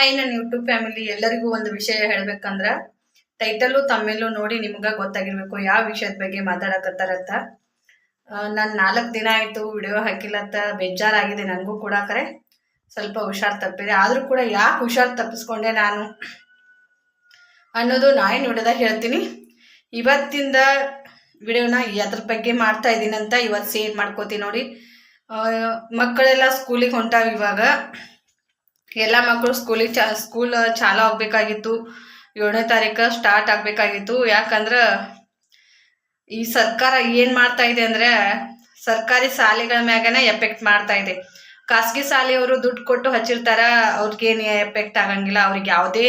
Hi ನನ್ನ YouTube family ಎಲ್ಲರಿಗೂ ಒಂದು ವಿಷಯ ಹೇಳ್ಬೇಕಂದ್ರ ಟೈಟಲು ತಮ್ಮೆಲ್ಲೂ ನೋಡಿ ನಿಮ್ಗ ಗೊತ್ತಾಗಿರ್ಬೇಕು ಯಾವ ವಿಷಯದ ಬಗ್ಗೆ ಮಾತಾಡಕತ್ತಾರತ್ತ ನಾನು ನಾಲ್ಕು ದಿನ ಆಯಿತು ವಿಡಿಯೋ ಹಾಕಿಲ್ಲತ್ತ ಬೇಜಾರಾಗಿದೆ ನನಗೂ ಕೂಡ ಕರೆ. ಸ್ವಲ್ಪ ಹುಷಾರ್ ತಪ್ಪಿದೆ. ಆದರೂ ಕೂಡ ಯಾಕೆ ಹುಷಾರ್ ತಪ್ಪಿಸ್ಕೊಂಡೆ ನಾನು? ಅನ್ನೋದು ನಾಯಿ ವಿಡಿಯೋದಾಗ ಹೇಳ್ತೀನಿ. ಇವತ್ತಿಂದ ವಿಡಿಯೋನ ಅದ್ರ ಬಗ್ಗೆ ಮಾಡ್ತಾ ಇದ್ದೀನಂತ ಇವತ್ತು ಸೇರ್ ಮಾಡ್ಕೋತೀನಿ ನೋಡಿ. ಮಕ್ಕಳೆಲ್ಲ ಸ್ಕೂಲಿಗೆ ಹೊಂಟಾವ ಇವಾಗ. ಎಲ್ಲ ಮಕ್ಕಳು ಸ್ಕೂಲಿಗೆ ಚ ಸ್ಕೂಲ್ ಚಾಲು ಆಗಬೇಕಾಗಿತ್ತು ಏಳನೇ ತಾರೀಕು ಸ್ಟಾರ್ಟ್ ಆಗಬೇಕಾಗಿತ್ತು. ಯಾಕಂದ್ರೆ ಈ ಸರ್ಕಾರ ಏನು ಮಾಡ್ತಾ ಇದೆ ಅಂದರೆ ಸರ್ಕಾರಿ ಶಾಲೆಗಳ ಮ್ಯಾಗನೇ ಎಫೆಕ್ಟ್ ಮಾಡ್ತಾ ಇದೆ. ಖಾಸಗಿ ಶಾಲೆಯವರು ದುಡ್ಡು ಕೊಟ್ಟು ಹಚ್ಚಿರ್ತಾರ ಅವ್ರಿಗೇನು ಎಫೆಕ್ಟ್ ಆಗಂಗಿಲ್ಲ. ಅವ್ರಿಗೆ ಯಾವುದೇ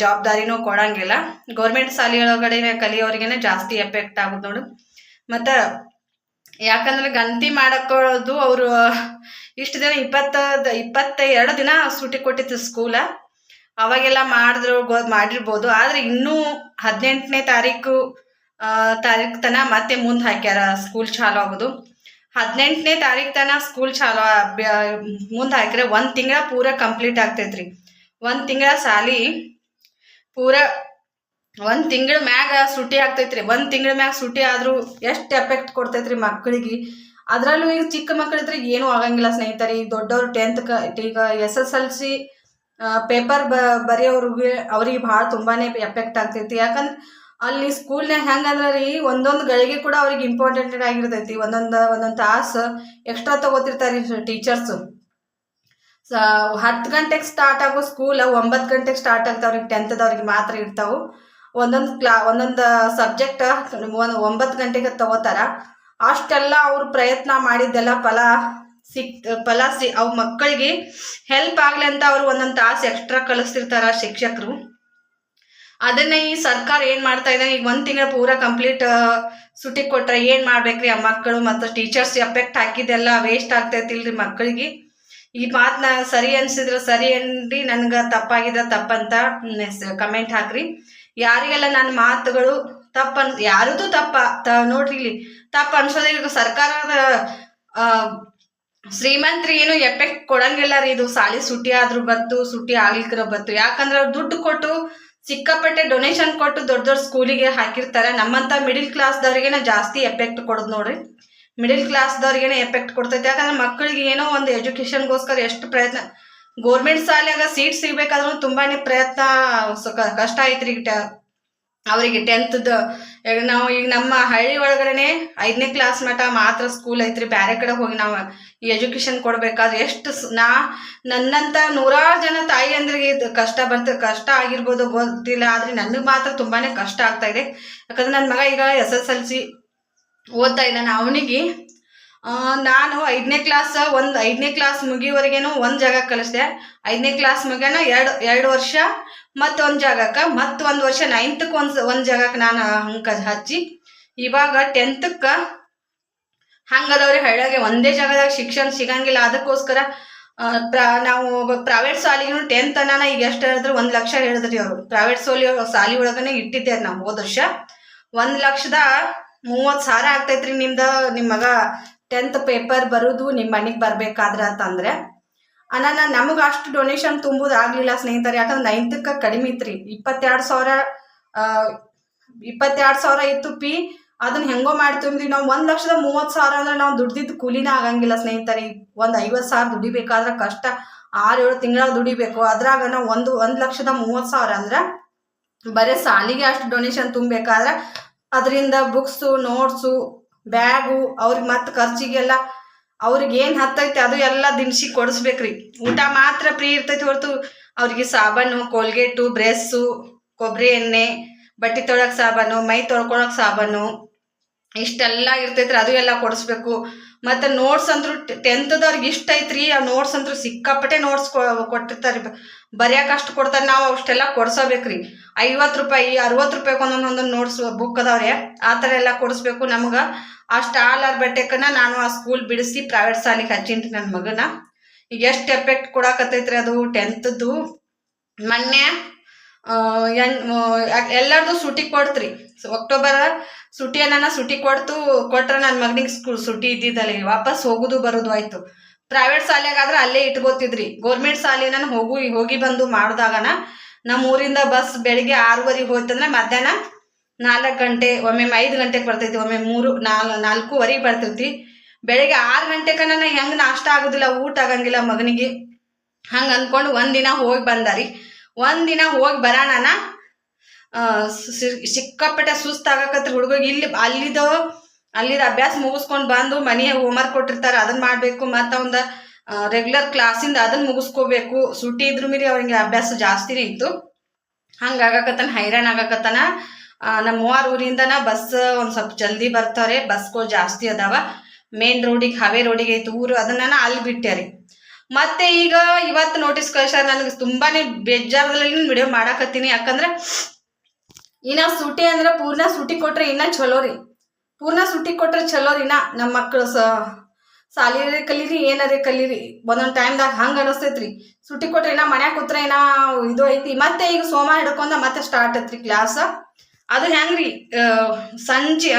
ಜವಾಬ್ದಾರಿನೂ ಕೊಡಂಗಿಲ್ಲ. ಗೌರ್ಮೆಂಟ್ ಶಾಲೆಯೊಳಗಡೆ ಕಲಿಯೋರಿಗೇನೆ ಜಾಸ್ತಿ ಎಫೆಕ್ಟ್ ಆಗುತ್ತೆ ನೋಡು. ಮತ್ತು ಯಾಕಂದ್ರೆ ಗಂತಿ ಮಾಡಕೊಳ್ಳೋದು ಅವರು, ಇಷ್ಟು ದಿನ ಇಪ್ಪತ್ತ ಇಪ್ಪತ್ತ ಎರಡು ದಿನ ಸೂಟಿ ಕೊಟ್ಟಿತ್ತು ಸ್ಕೂಲ ಅವಾಗೆಲ್ಲ ಮಾಡಿದ್ರು ಮಾಡಿರ್ಬೋದು. ಆದ್ರೆ ಇನ್ನೂ ಹದಿನೆಂಟನೇ ತಾರೀಕು ತಾರೀಕು ತನ ಮತ್ತೆ ಮುಂದೆ ಹಾಕ್ಯಾರ ಸ್ಕೂಲ್ ಚಾಲು ಆಗೋದು. ಹದಿನೆಂಟನೇ ತಾರೀಕು ತನ ಸ್ಕೂಲ್ ಚಾಲು ಮುಂದೆ ಹಾಕಿದ್ರೆ ಒಂದು ತಿಂಗಳ ಪೂರ ಕಂಪ್ಲೀಟ್ ಆಗ್ತೈತ್ರಿ. ಒಂದು ತಿಂಗಳ ಸಾಲಿ ಪೂರ ಒಂದು ತಿಂಗಳ ಮ್ಯಾಗ ಸುಟಿ ಆಗ್ತೈತ್ರಿ. ಒಂದು ತಿಂಗಳ ಮ್ಯಾಗ ಸುಟಿ ಆದ್ರೂ ಎಷ್ಟು ಎಫೆಕ್ಟ್ ಕೊಡ್ತೈತ್ರಿ ಮಕ್ಕಳಿಗೆ ಅದರಲ್ಲೂ ಈಗ ಚಿಕ್ಕ ಮಕ್ಕಳಿದ್ರೆ ಏನೂ ಆಗಂಗಿಲ್ಲ ಸ್ನೇಹಿತರೆ. ದೊಡ್ಡವ್ರು ಟೆಂತ್ ಕ, ಈಗ S S L C paper ಬ, ಬರೆಯೋರಿಗೆ ಅವ್ರಿಗೆ ಭಾಳ ತುಂಬಾನೇ ಎಫೆಕ್ಟ್ ಆಗ್ತೈತಿ. ಯಾಕಂದ್ರೆ ಅಲ್ಲಿ ಸ್ಕೂಲ್ನಾಗ ಹೆಂಗಂದ್ರೆ ರೀ ಒಂದೊಂದು ಗಳಿಗೆ ಕೂಡ ಅವ್ರಿಗೆ ಇಂಪಾರ್ಟೆಂಟ್ ಆಗಿರ್ತೈತಿ. ಒಂದೊಂದು ಒಂದೊಂದು ತಾಸು ಎಕ್ಸ್ಟ್ರಾ ತಗೋತಿರ್ತಾರೆ ಟೀಚರ್ಸು ಹತ್ತು ಗಂಟೆಗೆ ಸ್ಟಾರ್ಟ್ ಆಗೋ ಸ್ಕೂಲ್ ಒಂಬತ್ತು ಗಂಟೆಗೆ ಸ್ಟಾರ್ಟ್ ಆಗ್ತಾವ್ರಿಗೆ ಟೆಂತ್ದವ್ರಿಗೆ ಮಾತ್ರ ಇರ್ತಾವು. ಒಂದೊಂದು ಕ್ಲಾ, ಒಂದೊಂದು ಸಬ್ಜೆಕ್ಟ್ ಒಂಬತ್ತು ಗಂಟೆಗೆ ತಗೋತಾರ. ಅಷ್ಟೆಲ್ಲ ಅವ್ರು ಪ್ರಯತ್ನ ಮಾಡಿದ್ದೆಲ್ಲ ಫಲ ಸಿಕ್ ಫಲ ಸಿ ಅವು ಮಕ್ಕಳಿಗೆ ಹೆಲ್ಪ್ ಆಗ್ಲಿ ಅಂತ ಅವ್ರು ಒಂದೊಂದು ತಾಸು ಎಕ್ಸ್ಟ್ರಾ ಕಳಿಸ್ತಿರ್ತಾರ ಶಿಕ್ಷಕರು. ಅದನ್ನ ಈ ಸರ್ಕಾರ ಏನ್ ಮಾಡ್ತಾ ಇದೆ, ಈಗ ಒಂದ್ ತಿಂಗಳ ಪೂರ ಕಂಪ್ಲೀಟ್ ಸುಟಿ ಕೊಟ್ರೆ ಏನ್ ಮಾಡ್ಬೇಕ್ರಿ ಆ ಮಕ್ಕಳು ಮತ್ತು ಟೀಚರ್ಸ್ ಎಫೆಕ್ಟ್ ಹಾಕಿದ್ದೆಲ್ಲ ವೇಸ್ಟ್ ಆಗ್ತೈತಿಲ್ರಿ ಮಕ್ಕಳಿಗೆ. ಈ ಮಾತನ್ನ ಸರಿ ಅನ್ಸಿದ್ರೆ ಸರಿ ಅನ್ರಿ, ನನ್ಗ ತಪ್ಪಾಗಿದ ತಪ್ಪಂತ ಕಮೆಂಟ್ ಹಾಕ್ರಿ. ಯಾರಿಗೆಲ್ಲ ನನ್ನ ಮಾತುಗಳು ತಪ್ಪ ಅನ್ ಯಾರದು ತಪ್ಪ, ತ, ನೋಡ್ರಿ ಇಲ್ಲಿ. ತಪ್ಪ ಅನ್ಸೋದಿಲ್ಲ ಸರ್ಕಾರದ ಶ್ರೀಮಂತ್ರಿ ಏನು ಎಫೆಕ್ಟ್ ಕೊಡಂಗಿಲ್ಲ ರೀ. ಇದು ಸಾಲಿ ಸುಟಿ ಆದ್ರೂ ಬತ್ತು, ಸುಟಿ ಆಗ್ಲಿಕ್ಕಿರ ಬತ್ತು. ಯಾಕಂದ್ರೆ ಅವ್ರು ದುಡ್ಡು ಕೊಟ್ಟು ಸಿಕ್ಕಾಪಟ್ಟೆ ಡೊನೇಷನ್ ಕೊಟ್ಟು ದೊಡ್ಡ ದೊಡ್ಡ ಸ್ಕೂಲಿಗೆ ಹಾಕಿರ್ತಾರೆ. ನಮ್ಮಂತ ಮಿಡಿಲ್ ಕ್ಲಾಸ್ದವ್ರಿಗೇನ ಜಾಸ್ತಿ ಎಫೆಕ್ಟ್ ಕೊಡೋದು ನೋಡ್ರಿ. ಮಿಡಿಲ್ ಕ್ಲಾಸ್ದವ್ರಿಗೇನೆ ಎಫೆಕ್ಟ್ ಕೊಡ್ತೈತೆ. ಯಾಕಂದ್ರೆ ಮಕ್ಕಳಿಗೆ ಏನೋ ಒಂದು ಎಜುಕೇಶನ್ಗೋಸ್ಕರ ಎಷ್ಟು ಪ್ರಯತ್ನ ಗೋರ್ಮೆಂಟ್ ಶಾಲೆಯಾಗ ಸೀಟ್ ಸಿಗ್ಬೇಕಾದ್ರೂ ತುಂಬಾನೇ ಪ್ರಯತ್ನ ಕಷ್ಟ ಐತ್ರಿ ಅವರಿಗೆ ಟೆಂತ್ದ ನಾವು ಈಗ ನಮ್ಮ ಹಳ್ಳಿ ಒಳಗಡೆನೆ ಐದನೇ ಕ್ಲಾಸ್ ಮಟ್ಟ ಮಾತ್ರ ಸ್ಕೂಲ್ ಐತ್ರಿ. ಬೇರೆ ಕಡೆ ಹೋಗಿ ನಾವು ಈ ಎಜುಕೇಶನ್ ಕೊಡ್ಬೇಕಾದ್ರೆ ಎಷ್ಟು ನಾ, ನನ್ನಂತ ನೂರಾರು ಜನ ತಾಯಿ ಅಂದ್ರಿಗೆ ಕಷ್ಟ ಬರ್ತ ಕಷ್ಟ ಆಗಿರ್ಬೋದು, ಗೊತ್ತಿಲ್ಲ. ಆದ್ರೆ ನನಗೆ ಮಾತ್ರ ತುಂಬಾನೇ ಕಷ್ಟ ಆಗ್ತಾ ಇದೆ. ಯಾಕಂದ್ರೆ ನನ್ನ ಮಗ ಈಗ ಎಸ್ ಎಸ್ ಎಲ್ ಸಿ ಓದ್ತಾ ಇದ್ದಾನೆ. ಅವನಿಗೆ ನಾನು ಐದನೇ ಕ್ಲಾಸ್ ಒಂದು ಐದನೇ ಕ್ಲಾಸ್ ಮುಗಿಯವರೆಗೇನು ಒಂದು ಜಾಗ ಕಲಿಸಿದೆ ಐದನೇ ಕ್ಲಾಸ್ ಮುಗಿಯೋಣ ಎರಡು ಎರಡು ವರ್ಷ, ಮತ್ತೊಂದು ಜಾಗಕ್ಕೆ ಮತ್ತು ಒಂದು ವರ್ಷ ನೈನ್ತಕ್ಕೆ ಒಂದು ಒಂದು ಜಾಗಕ್ಕೆ ನಾನು ಅಂಕ ಹಚ್ಚಿ. ಇವಾಗ ಟೆಂತಕ್ಕೆ ಹಂಗದವ್ರಿ ಹಳ್ಳಿಯಾಗೆ ಒಂದೇ ಜಾಗದಾಗ ಶಿಕ್ಷಣ ಸಿಗಂಗಿಲ್ಲ. ಅದಕ್ಕೋಸ್ಕರ ಪ್ರ- ನಾವು ಪ್ರೈವೇಟ್ ಶಾಲಿಗೂ ಟೆಂತ್ ಅನ್ನ ಈಗ ಎಷ್ಟು ಹೇಳಿದ್ರು ಒಂದು ಲಕ್ಷ ಹೇಳಿದ್ರಿ ಅವರು. ಪ್ರೈವೇಟ್ ಶಾಲಿ ಶಾಲಿ ಒಳಗನೆ ಇಟ್ಟಿದ್ದೆ ನಾವು ಹೋದ ವರ್ಷ. ಒಂದು ಲಕ್ಷದ ಮೂವತ್ತು ಸಾವಿರ ಆಗ್ತೈತ್ರಿ ನಿಮ್ದು ನಿಮ್ಮ ಮಗ ಟೆಂತ್ ಪೇಪರ್ ಬರೋದು ನಿಮ್ಮ ಮನೆಗೆ ಬರ್ಬೇಕಾದ್ರೆ ಅಂತಂದ್ರೆ ಅನ್ನ ನಮಗೆ ಅಷ್ಟು ಡೊನೇಷನ್ ತುಂಬುದು ಆಗ್ಲಿಲ್ಲ ಸ್ನೇಹಿತರೆ, ಯಾಕಂದ್ರೆ ನೈನ್ತಕ್ಕೆ ಕಡಿಮೆ ಇತ್ರಿ ಇಪ್ಪತ್ತೆರಡು ಸಾವಿರ ಇಪ್ಪತ್ತೆರಡು ಸಾವಿರ ಇತ್ತು ಪಿ ಅದನ್ನ ಹೆಂಗೋ ಮಾಡಿ ತುಂಬ್ರಿ ನಾವು ಒಂದು ಲಕ್ಷದ ಮೂವತ್ತು ಸಾವಿರ ಅಂದ್ರೆ ನಾವು ದುಡ್ದಿದ್ದು ಕೂಲಿನ ಆಗಂಗಿಲ್ಲ ಸ್ನೇಹಿತರೆ. ಒಂದು ಐವತ್ತು ಸಾವಿರ ದುಡಿಬೇಕಾದ್ರೆ ಕಷ್ಟ. ಆರು ಏಳು ತಿಂಗಳ ದುಡಿಬೇಕು. ಅದ್ರಾಗ ನಾವು ಒಂದು ಒಂದು ಲಕ್ಷದ ಮೂವತ್ತು ಸಾವಿರ ಅಂದ್ರೆ, ಬರೀ ಸಾಲಿಗೆ ಅಷ್ಟು ಡೊನೇಷನ್ ತುಂಬಬೇಕಾದ್ರೆ, ಅದರಿಂದ ಬುಕ್ಸು ನೋಟ್ಸು ಬ್ಯಾಗು, ಅವ್ರಿಗೆ ಮತ್ತೆ ಖರ್ಚಿಗೆಲ್ಲ, ಅವ್ರಿಗೆ ಏನು ಹತ್ತೈತೆ ಅದು ಎಲ್ಲ ದಿನಸಿ ಕೊಡಿಸ್ಬೇಕ್ರಿ. ಊಟ ಮಾತ್ರ ಫ್ರೀ ಇರ್ತೈತಿ ಹೊರತು ಅವ್ರಿಗೆ ಸಾಬಾನು, ಕೋಲ್ಗೇಟು, ಬ್ರೆಸ್ಸು ಕೊಬ್ಬರಿ ಎಣ್ಣೆ, ಬಟ್ಟೆ ತೊಳಕ್ ಸಾಬಾನು, ಮೈ ತೊಳ್ಕೊಳಕ್ ಸಾಬಾನು, ಇಷ್ಟೆಲ್ಲ ಇರ್ತೈತ್ರಿ, ಅದು ಎಲ್ಲ ಕೊಡಿಸ್ಬೇಕು. ಮತ್ತು ನೋಟ್ಸ್ ಅಂದ್ರು ಟೆಂತ್ದವ್ರಿಗೆ ಇಷ್ಟ ಐತ್ರಿ. ಆ ನೋಟ್ಸ್ ಅಂದ್ರೆ ಸಿಕ್ಕಾಪಟ್ಟೆ ನೋಟ್ಸ್ ಕೊಟ್ಟಿರ್ತಾರೆ. ಬರ್ಯಾಕ ಅಷ್ಟು ಕೊಡ್ತಾರೆ ನಾವು ಅಷ್ಟೆಲ್ಲ ಕೊಡ್ಸಬೇಕ್ರಿ. ಐವತ್ತು ರೂಪಾಯಿ, ಅರವತ್ತು ರೂಪಾಯಿ ಒಂದೊಂದು ನೋಟ್ಸ್ ಬುಕ್ ಅದಾವ್ರಿ. ಆ ಥರ ಎಲ್ಲ ಕೊಡಿಸ್ಬೇಕು ನಮ್ಗೆ. ಆ ಸ್ಟಾಲ್ ಬಟ್ಟೆಕನ್ನ ನಾನು ಆ ಸ್ಕೂಲ್ ಬಿಡಿಸಿ ಪ್ರೈವೇಟ್ ಶಾಲೆಗೆ ಹಚ್ಚಿನ್ರಿ ನನ್ನ ಮಗನ. ಈಗ ಎಷ್ಟು ಎಫೆಕ್ಟ್ ಕೊಡಾಕತ್ತೈತ್ರಿ ಅದು ಟೆಂತ್ದು ಮೊನ್ನೆ ಎಲ್ಲರದು ಸುಟಿ ಕೊಡ್ತ್ರಿ. ಅಕ್ಟೋಬರ್ ಸುಟಿ ಅನ್ನ ಸುಟಿ ಕೊಡ್ತು, ಕೊಟ್ರ ನನ್ನ ಮಗನಿಗೆ ಸ್ಕೂಲ್ ಸುಟಿ ಇದ್ದಿದ್ದಲ್ಲ ವಾಪಸ್ ಹೋಗುದು ಬರೋದು ಆಯ್ತು. ಪ್ರೈವೇಟ್ ಶಾಲೆಗಾದ್ರೆ ಅಲ್ಲೇ ಇಟ್ಕೋತಿದ್ರಿ ಗೌರ್ಮೆಂಟ್ ಶಾಲೆನ ಹೋಗು, ಹೋಗಿ ಬಂದು ಮಾಡಿದಾಗನ ನಮ್ಮ ಊರಿಂದ ಬಸ್ ಬೆಳಿಗ್ಗೆ ಆರೂವರೆಗೆ ಹೋಯ್ತಂದ್ರೆ ಮಧ್ಯಾಹ್ನ ನಾಲ್ಕು ಗಂಟೆ, ಒಮ್ಮೆ ಐದು ಗಂಟೆಗೆ ಬರ್ತೈತಿ, ಒಮ್ಮೆ ಮೂರು, ನಾಲ್ ನಾಲ್ಕೂವರೆಗೆ ಬರ್ತೈತಿ. ಬೆಳಿಗ್ಗೆ ಆರು ಗಂಟೆಕ ನಾನು ಹೆಂಗೆ ನಾಷ್ಟ ಆಗೋದಿಲ್ಲ, ಊಟ ಆಗಂಗಿಲ್ಲ ಮಗನಿಗೆ. ಹಂಗೆ ಅಂದ್ಕೊಂಡು ಒಂದಿನ ಹೋಗಿ ಬಂದಾರಿ. ಒಂದಿನ ಹೋಗಿ ಬರೋಣ ಸಿಕ್ಕಾಪಟ್ಟೆ ಸುಸ್ತಾಗಕತ್ರ ಹುಡುಗಿಗೆ ಇಲ್ಲಿ, ಅಲ್ಲಿದ ಅಲ್ಲಿದ ಅಭ್ಯಾಸ ಮುಗಿಸ್ಕೊಂಡು ಬಂದು ಮನೆಯಾಗ ಹೋಮ್ವರ್ಕ್ ಕೊಟ್ಟಿರ್ತಾರೆ ಅದನ್ನ ಮಾಡಬೇಕು, ಮತ್ತು ಒಂದು ರೆಗ್ಯುಲರ್ ಕ್ಲಾಸಿಂದ ಅದನ್ನ ಮುಗಿಸ್ಕೋಬೇಕು. ಸುಟ್ಟಿ ಇದ್ರ ಮೀರಿ ಅವ್ರಿಗೆ ಅಭ್ಯಾಸ ಜಾಸ್ತಿನೇ ಇತ್ತು. ಹಂಗೆ ಆಗಾಕತ್ತಾನ, ಹೈರಾಣ ಆಗಕತ್ತನ. ನಮ್ಮ ಮೂವಾರ ಊರಿಂದನ ಬಸ್ ಒಂದು ಸ್ವಲ್ಪ ಜಲ್ದಿ ಬರ್ತಾರೆ, ಬಸ್ಗಳು ಜಾಸ್ತಿ ಅದಾವ. ಮೇನ್ ರೋಡಿಗೆ, ಹವೆ ರೋಡಿಗೆ ಐತಿ ಊರು, ಅದನ್ನ ಅಲ್ಲಿ ಬಿಟ್ಟ್ಯಾರಿ ಮತ್ತೆ ಈಗ ಇವತ್ತು ನೋಟಿಸ್ ಕಳ್ಸ್ಯಾರ ನನಗೆ ತುಂಬಾನೇ ಬೇಜಾರದಲ್ಲಿ ವಿಡಿಯೋ ಮಾಡಾಕತ್ತೀನಿ. ಯಾಕಂದ್ರೆ ಇನ್ನ ಸುಟಿ ಅಂದ್ರೆ ಪೂರ್ಣ ಸುಟಿ ಕೊಟ್ರೆ ಇನ್ನ ಚಲೋ ರೀ. ಪೂರ್ಣ ಸುಟಿ ಕೊಟ್ರೆ ಚಲೋ ರೀ ಇನ್ನ ನಮ್ಮ ಮಕ್ಕಳು ಸ ಸಾಲಿರೇ ಕಲೀರಿ ಏನಾರೇ ಕಲೀರಿ. ಒಂದೊಂದು ಟೈಮ್ದಾಗ ಹಂಗೆ ಅನಿಸ್ತೈತ್ರಿ ಸುಟಿ ಕೊಟ್ರೆ ಇನ್ನ ಮನ್ಯಾಗ ಕೂತ್ರೆ ಇನ್ನ ಇದು ಐತಿ. ಮತ್ತೆ ಈಗ ಸೋಮ ಹಿಡ್ಕೊಂಡ ಮತ್ತೆ ಸ್ಟಾರ್ಟ್ ಐತ್ರಿ ಕ್ಲಾಸ್ ಅದು ಹೆಂಗ್ರಿ ಸಂಜೆ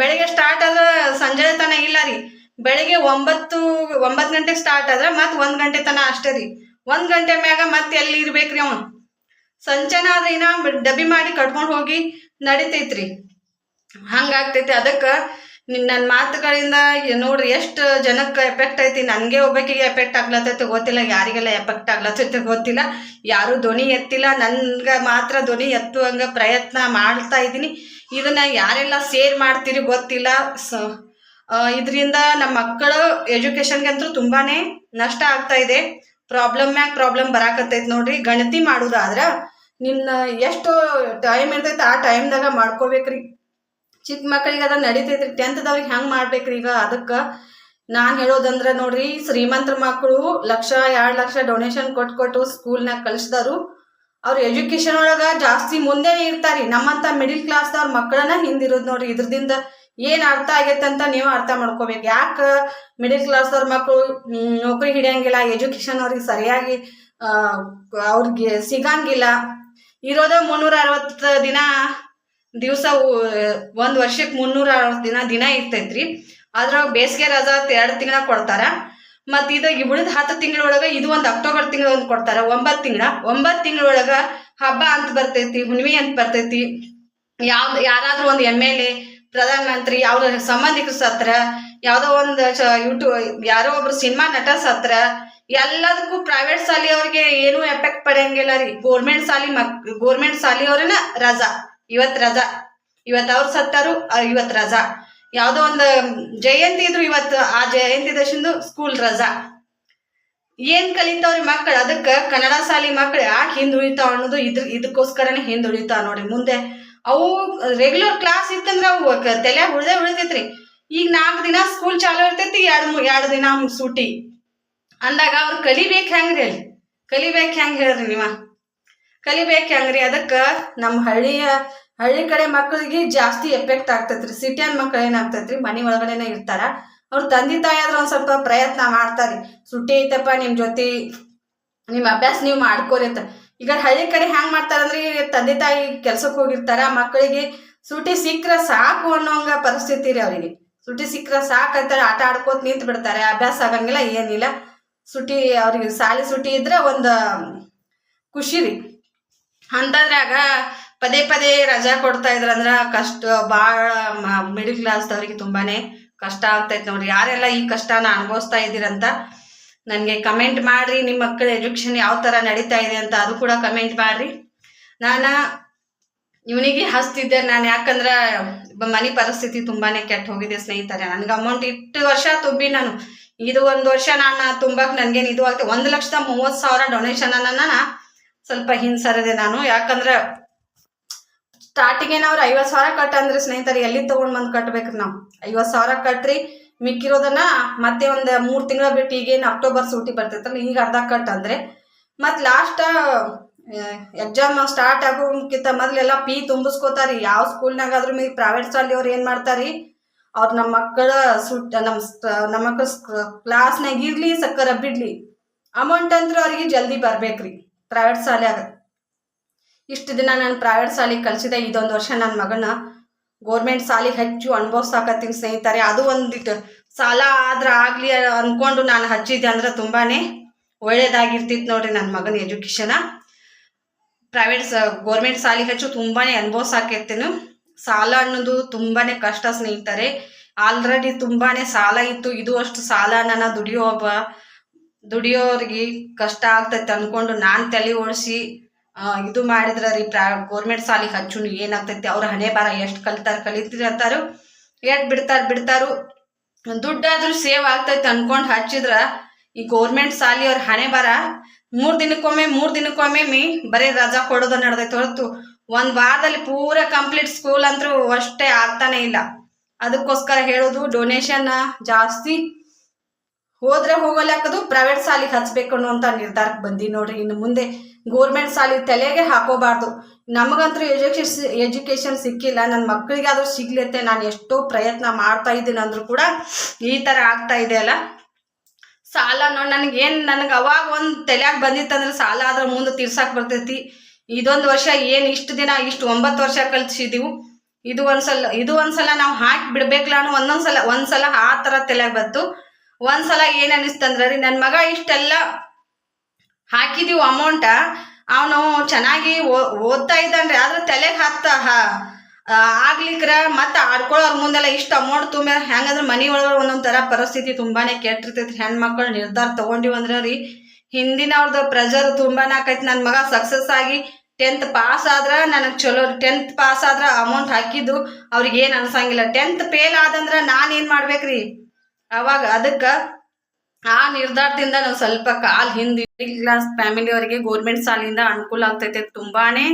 ಬೆಳಿಗ್ಗೆ ಸ್ಟಾರ್ಟ್ ಆದ್ರೆ ಸಂಜೆ ತನ ಇಲ್ಲ ರೀ. ಬೆಳಿಗ್ಗೆ ಒಂಬತ್ತು ಒಂಬತ್ತು ಗಂಟೆಗೆ ಸ್ಟಾರ್ಟ್ ಆದ್ರೆ ಮತ್ತೆ ಒಂದು ಗಂಟೆ ತನ ಅಷ್ಟೇ ರೀ. ಒಂದು ಗಂಟೆ ಮ್ಯಾಗ ಮತ್ತೆ ಎಲ್ಲಿ ಇರ್ಬೇಕ್ರಿ ಅವ ಸಂಚನ ಆದ್ರೆ ಡಬ್ಬಿ ಮಾಡಿ ಕಟ್ಕೊಂಡು ಹೋಗಿ ನಡಿತೈತ್ರಿ. ಹಂಗಾಗ್ತೈತಿ ಅದಕ್ಕೆ ನನ್ನ ಮಾತುಗಳಿಂದ ನೋಡ್ರಿ ಎಷ್ಟು ಜನಕ್ಕೆ ಎಫೆಕ್ಟ್ ಐತಿ. ನನಗೆ ಒಬ್ಬಕಿಗೆ ಎಫೆಕ್ಟ್ ಆಗ್ಲತ್ತೈತೆ, ಗೊತ್ತಿಲ್ಲ. ಯಾರಿಗೆಲ್ಲ ಎಫೆಕ್ಟ್ ಆಗ್ಲತ್ತೈತೆ ಗೊತ್ತಿಲ್ಲ. ಯಾರು ಧ್ವನಿ ಎತ್ತಿಲ್ಲ. ನನ್ಗೆ ಮಾತ್ರ ಧ್ವನಿ ಎತ್ತುವಂಗೆ ಪ್ರಯತ್ನ ಮಾಡ್ತಾ ಇದ್ದೀನಿ. ಇದನ್ನ ಯಾರೆಲ್ಲ ಸೇರ್ ಮಾಡ್ತೀರಿ ಗೊತ್ತಿಲ್ಲ. ಸ ಇದರಿಂದ ನಮ್ಮ ಮಕ್ಕಳ ಎಜುಕೇಶನ್ಗೆ ಅಂತೂ ತುಂಬಾನೇ ನಷ್ಟ ಆಗ್ತಾ ಇದೆ. ಪ್ರಾಬ್ಲಮ್ ಮ್ಯಾಗ ಪ್ರಾಬ್ಲಮ್ ಬರಾಕತ್ತೈತಿ ನೋಡ್ರಿ. ಗಣತಿ ಮಾಡುದಾದ್ರ ನಿನ್ನ ಎಷ್ಟು ಟೈಮ್ ಇರ್ತೈತೆ ಆ ಟೈಮ್ದಾಗ ಮಾಡ್ಕೋಬೇಕ್ರಿ. ಚಿಕ್ಕ ಮಕ್ಕಳಿಗೆ ಅದ ನಡಿತೈತ್ರಿ. ಟೆಂತ್ದವ್ರಿಗೆ ಹೆಂಗ್ ಮಾಡ್ಬೇಕ್ರಿ ಈಗ ಅದಕ್ಕ? ನಾನು ಹೇಳೋದಂದ್ರ ನೋಡ್ರಿ, ಶ್ರೀಮಂತರ ಮಕ್ಕಳು ಲಕ್ಷ, ಎರಡು ಲಕ್ಷ ಡೊನೇಷನ್ ಕೊಟ್ಟು ಕೊಟ್ಟು ಸ್ಕೂಲ್ನಾಗ ಕಳಿಸ್ದಾರು ಅವ್ರ ಎಜುಕೇಶನ್ ಒಳಗ ಜಾಸ್ತಿ ಮುಂದೆ ಇರ್ತಾರಿ. ನಮ್ಮಂತ ಮಿಡಿಲ್ ಕ್ಲಾಸ್ದವ್ರ ಮಕ್ಕಳನ್ನ ಹಿಂದಿರೋದು ನೋಡ್ರಿ. ಇದ್ರದಿಂದ ಏನ್ ಅರ್ಥ ಆಗೈತೆ ಅಂತ ನೀವು ಅರ್ಥ ಮಾಡ್ಕೋಬೇಕು. ಯಾಕೆ ಮಿಡಿಲ್ ಕ್ಲಾಸ್ದವ್ರ ಮಕ್ಕಳು ನೌಕರಿ ಹಿಡಿಯಂಗಿಲ್ಲ ಎಜುಕೇಶನ್ ಅವ್ರಿಗೆ ಸರಿಯಾಗಿ ಅವ್ರಿಗೆ ಸಿಗಂಗಿಲ್ಲ. ಇರೋದ ಮುನ್ನೂರ ಅರವತ್ತು ದಿನ ದಿವಸ ಒಂದ್ ವರ್ಷಕ್ಕೆ ಮುನ್ನೂರ ಅರವತ್ತು ದಿನ ದಿನ ಇರ್ತೈತ್ರಿ. ಅದ್ರಾಗ ಬೇಸಿಗೆ ರಜಾ ಎರಡು ತಿಂಗಳ ಕೊಡ್ತಾರ. ಮತ್ತ ಇದು ಈ ಉಳಿದ ಹತ್ತು ಒಳಗ ಇದು ಒಂದು ಅಕ್ಟೋಬರ್ ತಿಂಗಳ ಒಂದು ಕೊಡ್ತಾರ ಒಂಬತ್ ತಿಂಗಳ. ಒಂಬತ್ತು ತಿಂಗಳೊಳಗ ಹಬ್ಬ ಅಂತ ಬರ್ತೈತಿ, ಹುಣ್ಣಿಮೆ ಅಂತ ಬರ್ತೈತಿ. ಯಾವ್ದು, ಯಾರಾದ್ರೂ ಒಂದು M L A Pradhan Mantri ಅವ್ರ ಸಂಬಂಧಿಕರು ಸತ್ರ, ಯಾವುದೋ ಒಂದು ಯೂಟ್ಯೂಬ್ ಯಾರೋ ಒಬ್ರು ಸಿನಿಮಾ ನಟ ಸತ್ರ, ಎಲ್ಲದಕ್ಕೂ ಪ್ರೈವೇಟ್ ಶಾಲೆಯವ್ರಿಗೆ ಏನು ಎಫೆಕ್ಟ್ ಪಡೆಯಂಗಿಲ್ಲ ರೀ. ಗೋರ್ಮೆಂಟ್ ಶಾಲಿ ಮಕ್ ಗೋರ್ಮೆಂಟ್ ಶಾಲೆಯವ್ರನ್ನ ರಜಾ. ಇವತ್ತು ರಜಾ. ಇವತ್ತು ಅವ್ರು ಸತ್ತಾರು ಇವತ್ತು ರಜಾ. ಯಾವುದೋ ಒಂದು ಜಯಂತಿ ಇದ್ರು ಇವತ್ತು ಆ ಜಯಂತಿ ದಶಂದು ಸ್ಕೂಲ್ ರಜಾ. ಏನ್ ಕಲಿತಾವ್ರಿ ಮಕ್ಕಳು ಅದಕ್ಕೆ ಕನ್ನಡ ಶಾಲಿ ಮಕ್ಕಳು ಯಾಕೆ ಹಿಂದುಳಿತಾವ ಅನ್ನೋದು ಇದ್ರ, ಇದಕ್ಕೋಸ್ಕರನೇ ಹಿಂದುಳಿತಾವ ನೋಡ್ರಿ. ಮುಂದೆ ಅವು ರೆಗ್ಯುಲರ್ ಕ್ಲಾಸ್ ಇತ್ತಂದ್ರೆ ಅವು ತಲೆ ಉಳ್ದೇ ಉಳಿತೈತ್ರಿ. ಈಗ ನಾಲ್ಕು ದಿನ ಸ್ಕೂಲ್ ಚಾಲು ಇರ್ತೈತಿ, ಎರಡು ಎರಡು ದಿನ ಸೂಟಿ ಅಂದಾಗ ಅವ್ರು ಕಲಿಬೇಕು ಹೆಂಗ್ರಿ ಅಲ್ಲಿ? ಕಲಿಬೇಕು ಹೆಂಗ್ ಹೇಳ್ರಿ ನೀವ? ಕಲಿಬೇಕು ಹೆಂಗ್ರಿ? ಅದಕ್ಕೆ ನಮ್ಮ ಹಳ್ಳಿಯ, ಹಳ್ಳಿ ಕಡೆ ಮಕ್ಕಳಿಗೆ ಜಾಸ್ತಿ ಎಫೆಕ್ಟ್ ಆಗ್ತೈತ್ರಿ. ಸಿಟಿಯನ್ ಮಕ್ಳು ಏನಾಗ್ತೈತ್ರಿ ಮನೆ ಒಳಗಡೆನೆ ಇರ್ತಾರ. ಅವ್ರ ತಂದೆ ತಾಯಿ ಆದ್ರೆ ಒಂದ್ ಸ್ವಲ್ಪ ಪ್ರಯತ್ನ ಮಾಡ್ತಾರಿ. ಸುಟ್ಟಿ ಐತಪ್ಪ ನಿಮ್ ಜೊತೆ, ನಿಮ್ ಅಭ್ಯಾಸ ನೀವು ಮಾಡ್ಕೋರಿ ಅಂತ. ಈಗ ಹಳ್ಳಿ ಕಡೆ ಹ್ಯಾಂಗ್ ಮಾಡ್ತಾರಂದ್ರೆ ತಂದೆ ತಾಯಿ ಕೆಲ್ಸಕ್ಕೆ ಹೋಗಿರ್ತಾರ ಮಕ್ಕಳಿಗೆ ಸೂಟಿ ಸಿಕ್ಕ್ರ ಸಾಕು ಅನ್ನೋಂಗ ಪರಿಸ್ಥಿತಿ ರೀ ಅವರಿಗೆ. ಸುಟಿ ಸಿಕ್ಕ್ರ ಸಾಕು ಅಂತಾರೆ ಆಟ ಆಡ್ಕೋತ ನಿಂತು ಬಿಡ್ತಾರೆ, ಅಭ್ಯಾಸ ಆಗಂಗಿಲ್ಲ, ಏನಿಲ್ಲ. ಸುಟಿ ಅವ್ರಿಗೆ ಸಾಲಿ ಸುಟಿ ಇದ್ರೆ ಒಂದು ಖುಷಿ ರೀ. ಅಂತದ್ರಾಗ ಪದೇ ಪದೇ ರಜಾ ಕೊಡ್ತಾ ಇದ್ರಂದ್ರ ಕಷ್ಟ ಭಾಳ ಮಿಡಿಲ್ ಕ್ಲಾಸ್ದವ್ರಿಗೆ ತುಂಬಾನೇ ಕಷ್ಟ ಆಗ್ತೈತೆ ನೋಡ್ರಿ. ಯಾರೆಲ್ಲ ಈ ಕಷ್ಟನ ಅನುಭವಿಸ್ತಾ ಇದ್ದೀರಂತ ನನಗೆ ಕಮೆಂಟ್ ಮಾಡ್ರಿ ನಿಮ್ಮ ಮಕ್ಕಳ ಎಜುಕೇಶನ್ ಯಾವ ಥರ ನಡೀತಾ ಇದೆ ಅಂತ ಅದು ಕೂಡ ಕಮೆಂಟ್ ಮಾಡ್ರಿ. ನಾನು ಇವನಿಗೆ ಹಸ್ತಿದ್ದೆ ನಾನು ಯಾಕಂದ್ರೆ ಮನಿ ಪರಿಸ್ಥಿತಿ ತುಂಬಾನೇ ಕೆಟ್ಟ ಹೋಗಿದೆ ಸ್ನೇಹಿತರೆ. ನನಗೆ ಅಮೌಂಟ್ ಇಟ್ಟು ವರ್ಷ ತುಂಬಿ ನಾನು. ಇದು ಒಂದು ವರ್ಷ ನಾನು ತುಂಬಕ್ಕೆ ನನಗೇನು ಇದು ಆಗ್ತದೆ ಒಂದು ಲಕ್ಷದ ಮೂವತ್ತು ಸಾವಿರ ಡೊನೇಷನ್ ಅನ್ನ ಸ್ವಲ್ಪ ಹಿಂಸರಿದೆ ನಾನು. ಯಾಕಂದ್ರೆ ಸ್ಟಾರ್ಟಿಂಗ್ ಅವ್ರು ಐವತ್ತು ಸಾವಿರ ಕಟ್ಟಂದ್ರೆ ಸ್ನೇಹಿತರೆ. ಎಲ್ಲಿ ತಗೊಂಡ್ ಬಂದು ಕಟ್ಬೇಕ್ರಿ ನಾವು? ಐವತ್ತು ಸಾವಿರ ಕಟ್ರಿ. ಮಿಕ್ಕಿರೋದನ್ನ ಮತ್ತೆ ಒಂದು ಮೂರು ತಿಂಗಳ ಬಿಟ್ಟು ಈಗೇನು ಅಕ್ಟೋಬರ್ ಸೂಟಿ ಬರ್ತೈತಲ್ಲ, ಈಗ ಅರ್ಧ ಕಟ್ ಅಂದ್ರೆ. ಮತ್ತು ಲಾಸ್ಟ್ ಎಕ್ಸಾಮ್ ಸ್ಟಾರ್ಟ್ ಆಗೋಕ್ಕಿಂತ ಮೊದಲೆಲ್ಲ ಪಿ ತುಂಬಿಸ್ಕೋತಾರಿ. ಯಾವ ಸ್ಕೂಲ್ನಾಗಾದ್ರೂ ಮೀ ಪ್ರೈವೇಟ್ ಶಾಲೆ ಅವ್ರು ಏನು ಮಾಡ್ತಾರಿ? ಅವ್ರು ನಮ್ಮ ಮಕ್ಕಳ ಸುಟ್ ನಮ್ಮ ನಮ್ಮ ಮಕ್ಕಳ ಕ್ಲಾಸ್ನಾಗ ಇರ್ಲಿ, ಸಕ್ಕರ ಬಿಡ್ಲಿ. ಅಮೌಂಟ್ ಅಂದ್ರೆ ಅವ್ರಿಗೆ ಜಲ್ದಿ ಬರ್ಬೇಕ್ರಿ ಪ್ರೈವೇಟ್ ಶಾಲ್ಯಾಗ. ಇಷ್ಟು ದಿನ ನಾನು ಪ್ರೈವೇಟ್ ಶಾಲೆಗೆ ಕಲಿಸಿದೆ ಇದೊಂದು ವರ್ಷ ನನ್ನ ಮಗನ. ಗೋರ್ಮೆಂಟ್ ಸಾಲಿಗೆ ಹಚ್ಚು ಅನುಭವಿಸಾಕತ್ತೀನಿ ಸ್ನೇಹಿತರೆ. ಅದು ಒಂದಿಟ್ಟು ಸಾಲ ಆದ್ರೆ ಆಗಲಿ ಅಂದ್ಕೊಂಡು ನಾನು ಹಚ್ಚಿದ್ದೆ ಅಂದ್ರೆ ತುಂಬಾ ಒಳ್ಳೇದಾಗಿರ್ತಿತ್ತು ನೋಡ್ರಿ ನನ್ನ ಮಗನ ಎಜುಕೇಶನ. ಪ್ರೈವೇಟ್ ಸ, ಗೋರ್ಮೆಂಟ್ ಸಾಲಿಗೆ ಹಚ್ಚು ತುಂಬಾ ಅನುಭವಿಸಾಕೈತೇನು ಸಾಲ ಅನ್ನೋದು ತುಂಬಾ ಕಷ್ಟ ಸ್ನೇಹಿತರೆ. ಆಲ್ರೆಡಿ ತುಂಬಾ ಸಾಲ ಇತ್ತು. ಇದು ಅಷ್ಟು ಸಾಲ ನನ್ನ ದುಡಿಯೋ ಒಬ್ಬ ದುಡಿಯೋರಿಗೆ ಕಷ್ಟ ಆಗ್ತೈತೆ ಅನ್ಕೊಂಡು ನಾನು ತಲೆ ಓಡಿಸಿ ಇದು ಮಾಡಿದ್ರ ರೀ ಪ್ರಾ ಗೋರ್ಮೆಂಟ್ ಸಾಲಿಗೆ ಹಚ್ಚು ಏನಾಗ್ತೈತಿ, ಅವ್ರ ಹಣೆ ಬಾರ ಎಷ್ಟು ಕಲಿತಾರ ಕಲಿತಿರ್ತಾರು ಎಷ್ಟು ಬಿಡ್ತಾರ, ಬಿಡ್ತಾರು. ದುಡ್ಡಾದ್ರೂ ಸೇವ್ ಆಗ್ತೈತಿ ಅನ್ಕೊಂಡು ಹಚ್ಚಿದ್ರ ಈ ಗೋರ್ಮೆಂಟ್ ಸಾಲಿ ಅವ್ರ ಹಣೆ ಬಾರ ಮೂರ್ ದಿನಕ್ಕೊಮ್ಮೆ ಮೂರ್ ದಿನಕ್ಕೊಮ್ಮೆ ಮೀ ಬರೀ ರಜಾ ಕೊಡೋದು ನಡೆದೈತೆ ಹೊರತು. ಒಂದ್ ವಾರದಲ್ಲಿ ಪೂರ ಕಂಪ್ಲೀಟ್ ಸ್ಕೂಲ್ ಅಂತೂ ಅಷ್ಟೇ ಆಗ್ತಾನೆ ಇಲ್ಲ. ಅದಕ್ಕೋಸ್ಕರ ಹೇಳೋದು ಡೊನೇಷನ್ ಜಾಸ್ತಿ ಹೋದ್ರೆ ಹೋಗಲಾಕದು ಪ್ರೈವೇಟ್ ಸಾಲಿಗೆ ಹಚ್ಬೇಕು ಅನ್ನುವಂಥ ನಿರ್ಧಾರಕ್ಕೆ ಬಂದಿ ನೋಡ್ರಿ ಇನ್ನು ಮುಂದೆ. ಗೋರ್ಮೆಂಟ್ ಸಾಲಿ ತಲೆಗೆ ಹಾಕೋಬಾರ್ದು. ನಮಗಂತೂ ಎಜುಕೇಶನ್ ಎಜುಕೇಶನ್ ಸಿಕ್ಕಿಲ್ಲ. ನನ್ನ ಮಕ್ಕಳಿಗೆ ಆದರೂ ಸಿಗ್ಲತ್ತೆ. ನಾನು ಎಷ್ಟೋ ಪ್ರಯತ್ನ ಮಾಡ್ತಾ ಇದ್ದೀನಿ ಅಂದ್ರೂ ಕೂಡ ಈ ಥರ ಆಗ್ತಾ ಇದೆ ಅಲ್ಲ. ಸಾಲ ನೋಡಿ, ನನಗೆ ಏನು, ನನಗೆ ಅವಾಗ ಒಂದು ತಲೆಯಾಗ ಬಂದಿತ್ತಂದ್ರೆ ಸಾಲ ಆದ್ರೆ ಮುಂದೆ ತೀರ್ಸಕ್ಕೆ ಬರ್ತೈತಿ. ಇದೊಂದು ವರ್ಷ ಏನು ಇಷ್ಟು ದಿನ, ಇಷ್ಟು ಒಂಬತ್ತು ವರ್ಷ ಕಲ್ಸಿದೀವು ಇದು ಒಂದ್ಸಲ ಇದು ಒಂದ್ಸಲ ನಾವು ಹಾಕಿ ಬಿಡ್ಬೇಕಲ್ಲ ಅನ್ನೋ ಒಂದೊಂದ್ಸಲ, ಒಂದ್ಸಲ ಆ ಥರ ತಲೆಯಾಗ ಬಂತು. ಒಂದ್ಸಲ ಏನು ಅನಿಸ್ತಂದ್ರೆ ರೀ ನನ್ನ ಮಗ ಇಷ್ಟೆಲ್ಲ ಹಾಕಿದೀವಿ ಅಮೌಂಟ ಅವನು ಚೆನ್ನಾಗಿ ಓದ್ತಾ ಇದ್ದಾನ್ರಿ, ಆದ್ರೆ ತಲೆಗೆ ಹತ್ತ ಆಗ್ಲಿಕ್ರ ಮತ್ತೆ ಆಡ್ಕೊಳ್ಳೋರ್ ಮುಂದೆಲ್ಲ ಇಷ್ಟು ಅಮೌಂಟ್ ತುಂಬ, ಹೆಂಗಂದ್ರೆ ಮನಿ ಒಳಗೆ ಒಂದೊಂದ್ ತರ ಪರಿಸ್ಥಿತಿ ತುಂಬಾನೇ ಕೆಟ್ಟಿರ್ತೈತಿ ಹೆಣ್ಮಕ್ಳು ನಿರ್ಧಾರ ತಗೊಂಡಿವ್ ಅಂದ್ರ ರೀ ಹಿಂದಿನವ್ರದ್ದು ಪ್ರೆಷರ್ ತುಂಬಾನೇ ಆಕೈತಿ. ನನ್ನ ಮಗ ಸಕ್ಸಸ್ ಆಗಿ ಟೆಂತ್ ಪಾಸ್ ಆದ್ರ ನನಗೆ ಚಲೋ ಟೆಂತ್ ಪಾಸ್ ಆದ್ರ ಅಮೌಂಟ್ ಹಾಕಿದ್ದು ಅವ್ರಿಗೆ ಏನು ಅನ್ಸಂಗಿಲ್ಲ. ಟೆಂತ್ ಫೇಲ್ ಆದಂದ್ರ ನಾನು ಏನು ಮಾಡ್ಬೇಕ್ರಿ? ಅವಾಗ ಅದಕ್ಕೆ ಆ ನಿರ್ಧಾರದಿಂದ ನಾವು ಸ್ವಲ್ಪ ಕಾಲ್ ಹಿಂದೆ ಕ್ಲಾಸ್ ಫ್ಯಾಮಿಲಿಯವರಿಗೆ ಗೋರ್ಮೆಂಟ್ ಸಾಲಿಂದ ಅನುಕೂಲ ಆಗ್ತೈತೆ ತುಂಬಾನೇ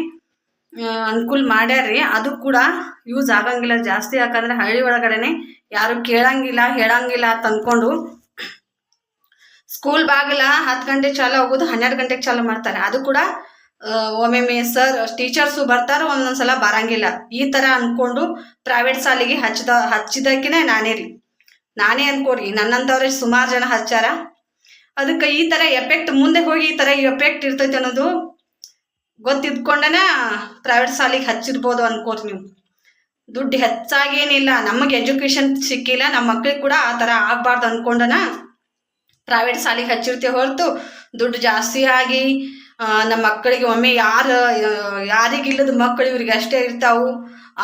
ಅನುಕೂಲ ಮಾಡ್ಯಾರ್ರಿ. ಅದು ಕೂಡ ಯೂಸ್ ಆಗಂಗಿಲ್ಲ ಜಾಸ್ತಿ. ಯಾಕಂದ್ರೆ ಹಳ್ಳಿ ಒಳಗಡೆನೆ ಯಾರು ಕೇಳಂಗಿಲ್ಲ, ಹೇಳಂಗಿಲ್ಲ ಅಂತ ಅಂದ್ಕೊಂಡು ಸ್ಕೂಲ್ ಬಾಗಿಲ ಹತ್ತು ಗಂಟೆ ಚಾಲು ಹೋಗೋದು ಹನ್ನೆರಡು ಗಂಟೆಗೆ ಚಾಲು ಮಾಡ್ತಾರೆ. ಅದು ಕೂಡ ಒಮ್ಮೊಮ್ಮೆ ಸರ್ ಟೀಚರ್ಸು ಬರ್ತಾರೆ ಒಂದೊಂದ್ಸಲ ಬರಂಗಿಲ್ಲ. ಈ ಥರ ಅಂದ್ಕೊಂಡು ಪ್ರೈವೇಟ್ ಸಾಲಿಗೆ ಹಚ್ಚಿದ ಹಚ್ಚಿದಕ್ಕಿನೇ ನಾನೇ ರೀ ನಾನೇ ಅನ್ಕೋರಿ ನನ್ನಂಥವ್ರೆ ಸುಮಾರು ಜನ ಹಚ್ಚಾರ ಅದಕ್ಕೆ ಈ ಥರ ಎಫೆಕ್ಟ್ ಮುಂದೆ ಹೋಗಿ ಈ ಥರ ಎಫೆಕ್ಟ್ ಇರ್ತೈತೆ ಅನ್ನೋದು ಗೊತ್ತಿದ್ಕೊಂಡನ ಪ್ರೈವೇಟ್ ಶಾಲೆಗೆ ಹಚ್ಚಿರ್ಬೋದು ಅನ್ಕೋರಿ ನೀವು. ದುಡ್ಡು ಹೆಚ್ಚಾಗೇನಿಲ್ಲ, ನಮಗೆ ಎಜುಕೇಶನ್ ಸಿಕ್ಕಿಲ್ಲ ನಮ್ಮ ಮಕ್ಳಿಗೆ ಕೂಡ ಆ ಥರ ಆಗಬಾರ್ದು ಅನ್ಕೊಂಡನ ಪ್ರೈವೇಟ್ ಶಾಲೆಗೆ ಹಚ್ಚಿರ್ತೀವಿ ಹೊರತು ದುಡ್ಡು ಜಾಸ್ತಿ ಆಗಿ ನಮ್ಮ ಮಕ್ಕಳಿಗೆ ಒಮ್ಮೆ ಯಾರು ಯಾರಿಗಿಲ್ಲದ ಮಕ್ಕಳು ಇವ್ರಿಗೆ ಅಷ್ಟೇ ಇರ್ತಾವು.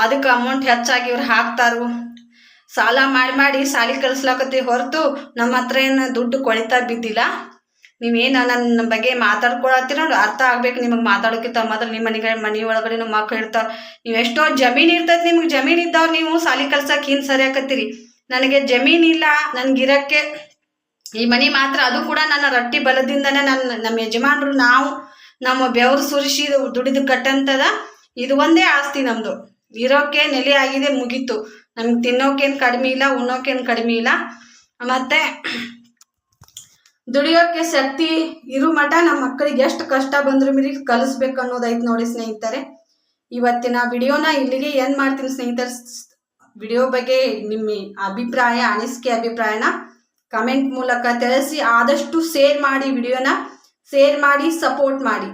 ಅದಕ್ಕೆ ಅಮೌಂಟ್ ಹೆಚ್ಚಾಗಿ ಇವ್ರು ಹಾಕ್ತಾರು. ಸಾಲ ಮಾಡಿ ಮಾಡಿ ಸಾಲಿ ಕಳಿಸ್ಲಾಕತ್ತಿ ಹೊರತು ನಮ್ಮ ಹತ್ರ ಏನು ದುಡ್ಡು ಕೊಳಿತಾ ಬಿದ್ದಿಲ್ಲ. ನೀವೇನು ನನ್ನ ಬಗ್ಗೆ ಮಾತಾಡ್ಕೊಳತ್ತೀರ ಅರ್ಥ ಆಗ್ಬೇಕು ನಿಮಗೆ ಮಾತಾಡೋಕ್ಕಿಂತ ಮೊದಲು ನಿಮ್ಮ ಮನೆಗೆ ಮನೆ ಒಳಗಡೆ ನಮ್ಮ ಮಕ್ಳು ಇರ್ತಾವೆ. ನೀವು ಎಷ್ಟೋ ಜಮೀನು ಇರ್ತೈತೆ ನಿಮ್ಗೆ ಜಮೀನು ಇದ್ದವ್ರು ನೀವು ಸಾಲಿ ಕಲ್ಸಕ್ಕೆ ಹಿಂದೆ ಸರಿ ಹಾಕತ್ತೀರಿ ನನಗೆ ಜಮೀನ್ ಇಲ್ಲ ನನ್ಗಿರಕ್ಕೆ ಈ ಮನೆ ಮಾತ್ರ ಅದು ಕೂಡ ನನ್ನ ರೊಟ್ಟಿ ಬಲದಿಂದನೇ ನನ್ನ ನಮ್ಮ ಯಜಮಾನರು ನಾವು, ನಮ್ಮ ಬೆವರು ಸುರಿಸಿ ದುಡಿದು ಕಟ್ಟಂತದ. ಇದು ಒಂದೇ ಆಸ್ತಿ ನಮ್ಮದು ಇರೋಕ್ಕೆ ನೆಲೆ ಆಗಿದೆ ಮುಗೀತು. ನಮ್ಗೆ ತಿನ್ನೋಕೇನು ಕಡಿಮೆ ಇಲ್ಲ, ಉಣ್ಣೋಕೇನು ಕಡಿಮೆ ಇಲ್ಲ. ಮತ್ತೆ ದುಡಿಯೋಕೆ ಶಕ್ತಿ ಇರೋ ಮಠ ನಮ್ಮ ಮಕ್ಕಳಿಗೆ ಎಷ್ಟು ಕಷ್ಟ ಬಂದರೂ ಮೀರಿ ಕಲಿಸ್ಬೇಕು ಅನ್ನೋದೈತೆ ನೋಡಿ ಸ್ನೇಹಿತರೆ. ಇವತ್ತಿನ ವಿಡಿಯೋನ ಇಲ್ಲಿಗೆ ಏನು ಮಾಡ್ತೀನಿ ಸ್ನೇಹಿತರೆ? ವಿಡಿಯೋ ಬಗ್ಗೆ ನಿಮ್ಮ ಅಭಿಪ್ರಾಯ, ಅನಿಸಿಕೆ, ಅಭಿಪ್ರಾಯನ ಕಮೆಂಟ್ ಮೂಲಕ ತಿಳಿಸಿ, ಆದಷ್ಟು ಶೇರ್ ಮಾಡಿ ವಿಡಿಯೋನ. ಶೇರ್ ಮಾಡಿ, ಸಪೋರ್ಟ್ ಮಾಡಿ.